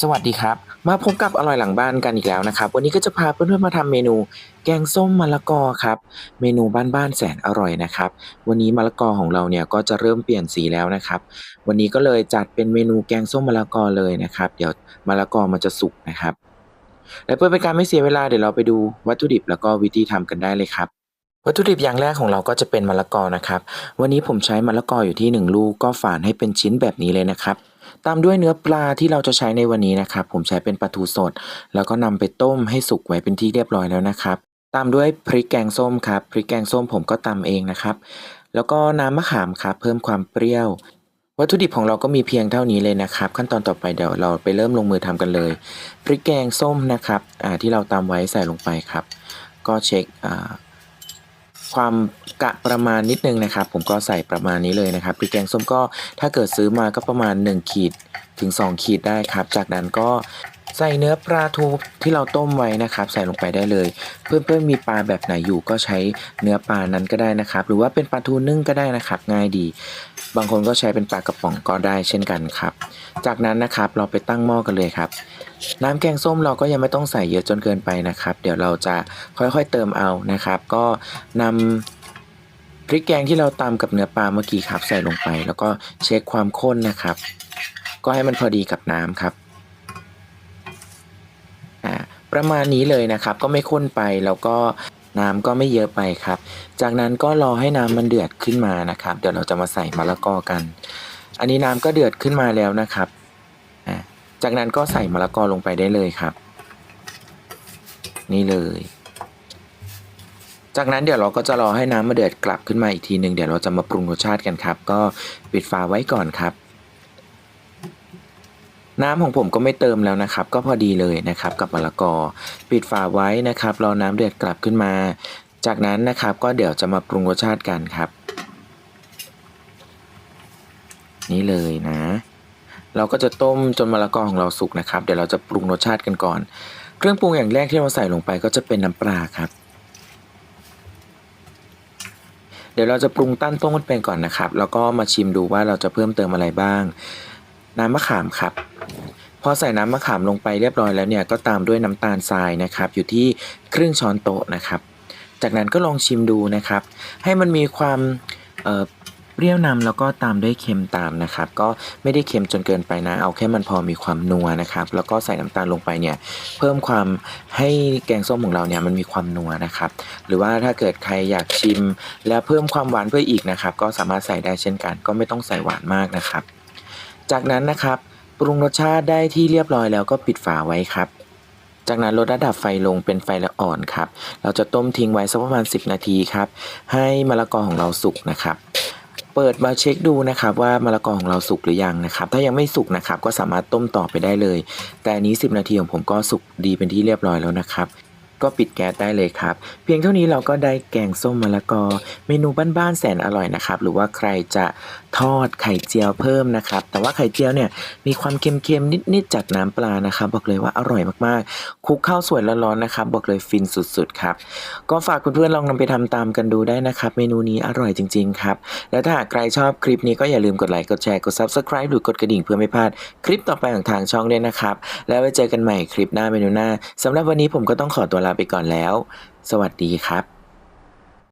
สวัสดีครับ มาพบกับอร่อยหลังบ้านกันอีกแล้วนะครับ วันนี้ก็จะพาเพื่อนๆมาทำเมนู แกงส้มมะละกอครับ เมนูบ้านๆแสนอร่อยนะครับ วันนี้มะละกอของเราเนี่ยก็จะเริ่มเปลี่ยนสีแล้วนะครับ วันนี้ก็เลยจัดเป็นเมนูแกงส้มมะละกอเลยนะครับ เดี๋ยวมะละกอมันจะสุกนะครับ และเพื่อเป็นการไม่เสียเวลาเดี๋ยวเราไปดูวัตถุดิบแล้วก็วิธีทำกันได้เลยครับวัตถุดิบอย่างแรกของเราก็จะเป็นมะละกอนะครับ วันนี้ผมใช้มะละกออยู่ที่หนึ่งลูกก็ฝานให้เป็นชิ้นแบบนี้เลยนะครับ ตามด้วยเนื้อปลาที่เราจะใช้ในวันนี้นะครับ ผมใช้เป็นปลาทูสด แล้วก็นำไปต้มให้สุกไว้เป็นที่เรียบร้อยแล้วนะครับ ตามด้วยพริกแกงส้มครับพริกแกงส้มผมก็ตำเองนะครับ แล้วก็น้ำมะขามครับเพิ่มความเปรี้ยว วัตถุดิบของเราก็มีเพียงเท่านี้เลยนะครับ ขั้นตอนต่อไปเดี๋ยวเราไปเริ่มลงมือทำกันเลย พริกแกงส้มนะครับที่เราตำไว้ใส่ลงไปครับ ก็เช็ค ความกะประมาณนิดนึงนะครับ ผมก็ใส่ประมาณนี้เลยนะครับพริกแกงส้มก็ถ้าเกิดซื้อมาก็ประมาณ 1 ขีดถึง 2 ขีดได้ครับ จากนั้นก็ ใส่เนื้อปลาทูที่เราต้มไว้นะครับ ใส่ลงไปได้เลย เพื่อนๆมีปลาแบบไหนอยู่ก็ใช้เนื้อปลานั้นก็ได้นะครับ หรือว่าเป็นปลาทูนึ่งก็ได้นะครับ ง่ายดี บางคนก็ใช้เป็นปลากระป๋องก็ได้เช่นกันครับ จากนั้นนะครับเราไปตั้งหม้อกันเลยครับ น้ำแกงส้มเราก็ยังไม่ต้องใส่เยอะจนเกินไปนะครับ เดี๋ยวเราจะค่อยๆเติมเอานะครับ ก็นำพริกแกงที่เราตำกับเนื้อปลาเมื่อกี้ครับใส่ลงไป แล้วก็เช็คความข้นนะครับ ก็ให้มันพอดีกับน้ำครับ ประมาณนี้เลยนะครับ ก็ไม่ข้นไปแล้วก็น้ำก็ไม่เยอะไปครับ จากนั้นก็รอให้น้ำมันเดือดขึ้นมานะครับ เดี๋ยวเราจะมาใส่มะละกอกัน อันนี้น้ำก็เดือดขึ้นมาแล้วนะครับ จากนั้นก็ใส่มะละกอลงไปได้เลยครับ นี่เลย จากนั้นเดี๋ยวเราก็จะรอให้น้ำมาเดือดกลับขึ้นมาอีกทีหนึ่งเดี๋ยวเราจะมาปรุงรสชาติกันครับ ก็ปิดฝาไว้ก่อนครับ น้ำของผมก็ไม่เติมแล้วนะครับ ก็พอดีเลยนะครับกับมะละกอ ปิดฝาไว้นะครับรอน้ำเดือดกลับขึ้นมา จากนั้นนะครับก็เดี๋ยวจะมาปรุงรสชาติกันครับ นี่เลยนะ เราก็จะต้มจนมะละกอของเราสุกนะครับ เดี๋ยวเราจะปรุงรสชาติกันก่อน เครื่องปรุงอย่างแรกที่เราใส่ลงไปก็จะเป็นน้ำปลาครับเดี๋ยวเราจะปรุงตั้นต้มกันไปก่อนนะครับ แล้วก็มาชิมดูว่าเราจะเพิ่มเติมอะไรบ้าง น้ำมะขามครับพอใส่น้ำมะขามลงไปเรียบร้อยแล้วเนี่ยก็ตามด้วยน้ำตาลทรายนะครับ อยู่ที่ครึ่งช้อนโต๊ะนะครับ จากนั้นก็ลองชิมดูนะครับ ให้มันมีความเเปรี้ยวนำแล้วก็ตามด้วยเค็มตามนะครับ ก็ไม่ได้เค็มจนเกินไปนะ เอาแค่มันพอมีความนัวนะครับ แล้วก็ใส่น้ำตาลลงไปเนี่ย เพิ่มความให้แกงส้มของเราเนี่ยมันมีความนัวนะครับ หรือว่าถ้าเกิดใครอยากชิม แล้วเพิ่มความหวานเพื่ออีกนะครับ ก็สามารถใส่ได้เช่นกัน ก็ไม่ต้องใส่หวานมากนะครับ จากนั้นนะครับ ปรุงรสชาติได้ที่เรียบร้อยแล้วก็ปิดฝาไว้ครับ จากนั้นลดระดับไฟลงเป็นไฟละอ่อนครับ เราจะต้มทิ้งไว้สักประมาณ 10 นาทีครับ ให้มะละกอของเราสุกนะครับ เปิดมาเช็คดูนะครับว่ามะละกอของเราสุกหรือยังนะครับ ถ้ายังไม่สุกนะครับก็สามารถต้มต่อไปได้เลย แต่นนี้ 10 นาทีของผมก็สุกดีเป็นที่เรียบร้อยแล้วนะครับก็ปิดแก๊สได้เลยครับ เพียงเท่านี้เราก็ได้แกงส้มมะละกอ เมนูบ้านๆแสนอร่อยนะครับ หรือว่าใครจะทอดไข่เจียวเพิ่มนะครับ แต่ว่าไข่เจียวเนี่ยมีความเค็มๆนิดๆจากน้ำปลานะครับ บอกเลยว่าอร่อยมากๆคลุกข้าวสวยร้อนๆนะครับ บอกเลยฟินสุดๆครับ ก็ฝากเพื่อนๆลองนำไปทำตามกันดูได้นะครับ เมนูนี้อร่อยจริงๆครับ และถ้าหากใครชอบคลิปนี้ก็อย่าลืมกดไลค์กดแชร์กด subscribe หรือกดกระดิ่งเพื่อไม่พลาดคลิปต่อไปของทางช่องด้วยนะครับ แล้วไว้เจอกันใหม่คลิปหน้าเมนูหน้าสำหรับวันนี้ผมก็ต้องขอตัวลาไปก่อนแล้ว สวัสดีครับ